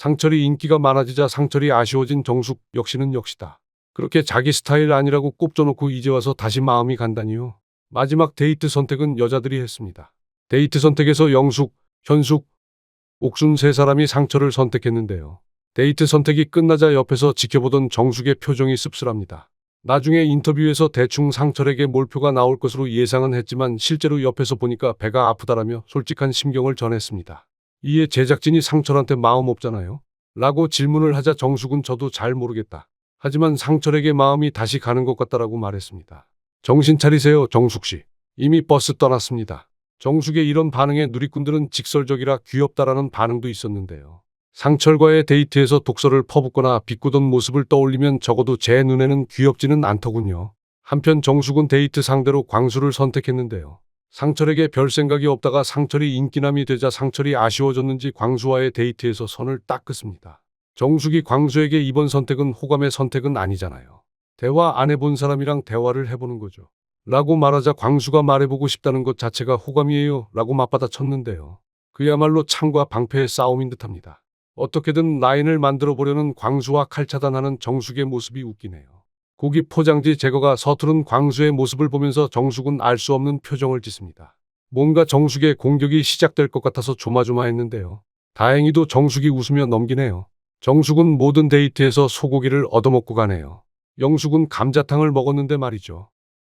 상철이 인기가 많아지자 상철이 아쉬워진 정숙 역시는 역시다. 그렇게 자기 스타일 아니라고 꼽져놓고 이제 와서 다시 마음이 간다니요. 마지막 데이트 선택은 여자들이 했습니다. 데이트 선택에서 영숙, 현숙, 옥순 세 사람이 상철을 선택했는데요. 데이트 선택이 끝나자 옆에서 지켜보던 정숙의 표정이 씁쓸합니다. 나중에 인터뷰에서 대충 상철에게 몰표가 나올 것으로 예상은 했지만 실제로 옆에서 보니까 배가 아프다라며 솔직한 심경을 전했습니다. 이에 제작진이 상철한테 마음 없잖아요? 라고 질문을 하자 정숙은 저도 잘 모르겠다. 하지만 상철에게 마음이 다시 가는 것 같다라고 말했습니다. 정신 차리세요, 정숙 씨. 이미 버스 떠났습니다. 정숙의 이런 반응에 누리꾼들은 직설적이라 귀엽다라는 반응도 있었는데요. 상철과의 데이트에서 독서를 퍼붓거나 비꼬던 모습을 떠올리면 적어도 제 눈에는 귀엽지는 않더군요. 한편 정숙은 데이트 상대로 광수를 선택했는데요. 상철에게 별 생각이 없다가 상철이 인기남이 되자 상철이 아쉬워졌는지 광수와의 데이트에서 선을 딱 긋습니다. 정숙이 광수에게 이번 선택은 호감의 선택은 아니잖아요. 대화 안 해본 사람이랑 대화를 해보는 거죠. 라고 말하자 광수가 말해보고 싶다는 것 자체가 호감이에요. 라고 맞받아 쳤는데요. 그야말로 창과 방패의 싸움인 듯합니다. 어떻게든 라인을 만들어 보려는 광수와 칼차단하는 정숙의 모습이 웃기네요. 고기 포장지 제거가 서투른 광수의 모습을 보면서 정숙은 알 수 없는 표정을 짓습니다. 뭔가 정숙의 공격이 시작될 것 같아서 조마조마했는데요. 다행히도 정숙이 웃으며 넘기네요. 정숙은 모든 데이트에서 소고기를 얻어먹고 가네요. 영숙은 감자탕을 먹었는데 말이죠.